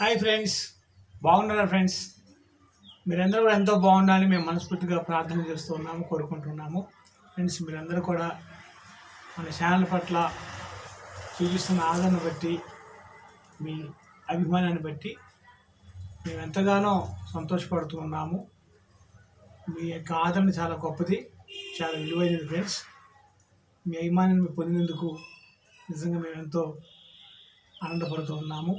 Hi friends బాగున్నారా friends? మీరందరూ కూడా ఎంతో బాగుండాలని మేము మనస్ఫూర్తిగా ప్రార్థన చేస్తూ ఉన్నాము కోరుకుంటున్నాము. ఫ్రెండ్స్ మీరందరూ కూడా మన ఛానల్ పట్ల చూపిస్తున్న ఆదరణ బట్టి మీ అభిమానాన్ని బట్టి మేము ఎంతగానో సంతోషపడుతూ ఉన్నాము. మీ యొక్క ఆదరణ చాలా గొప్పది చాలా విలువైనది ఫ్రెండ్స్. మీ అభిమానాన్ని పొందినందుకు నిజంగా మేము ఎంతో ఆనందపడుతూ ఉన్నాము.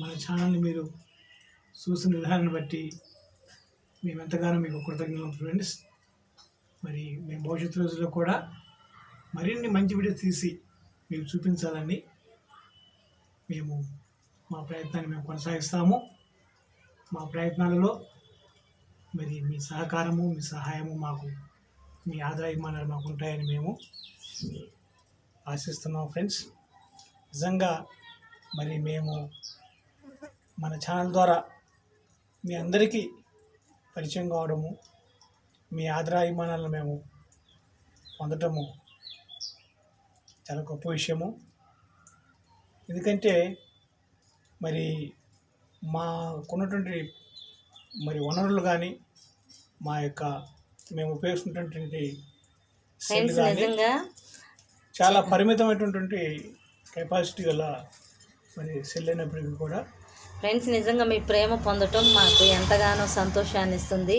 మన ఛానల్ని మీరు చూసిన విధానాన్ని బట్టి మేము ఎంతగానో మీకు కృతజ్ఞతలు ఫ్రెండ్స్. మరి మేము భవిష్యత్తు రోజుల్లో కూడా మరిన్ని మంచి వీడియోస్ తీసి మీకు చూపించాలని మేము మా ప్రయత్నాన్ని మేము కొనసాగిస్తాము. మా ప్రయత్నాలలో మరి మీ సహకారము మీ సహాయము మాకు మీ ఆదాయమానాలు మాకు ఉంటాయని మేము ఆశిస్తున్నాం ఫ్రెండ్స్. నిజంగా మరి మేము మన ఛానల్ ద్వారా మీ అందరికీ పరిచయం కావడము మీ ఆదరాభిమానాలను మేము పొందటము చాలా గొప్ప విషయము. ఎందుకంటే మరి మాకున్నటువంటి మరి వనరులు కానీ మా యొక్క మేము ఉపయోగిస్తున్నటువంటి చాలా పరిమితమైనటువంటి కెపాసిటీ గల మరి సెల్ అయినప్పటికీ కూడా ఫ్రెండ్స్ నిజంగా మీ ప్రేమ పొందటం మాకు ఎంతగానో సంతోషాన్ని ఇస్తుంది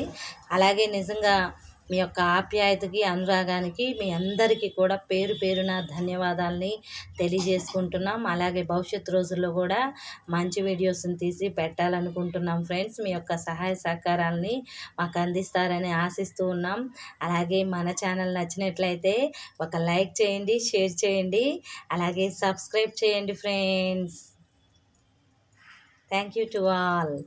అలాగే నిజంగా మీ యొక్క ఆప్యాయతకి అనురాగానికి మీ అందరికీ కూడా పేరు పేరున ధన్యవాదాలని తెలియజేసుకుంటున్నాం. అలాగే భవిష్యత్ రోజుల్లో కూడా మంచి వీడియోస్ని తీసి పెట్టాలనుకుంటున్నాం ఫ్రెండ్స్. మీ యొక్క సహాయ సహకారాలని మాకు అందిస్తారని ఆశిస్తూ ఉన్నాం. అలాగే మన ఛానల్ నచ్చినట్లయితే ఒక లైక్ చేయండి షేర్ చేయండి. అలాగే సబ్స్క్రైబ్ చేయండి friends. Thank you to all.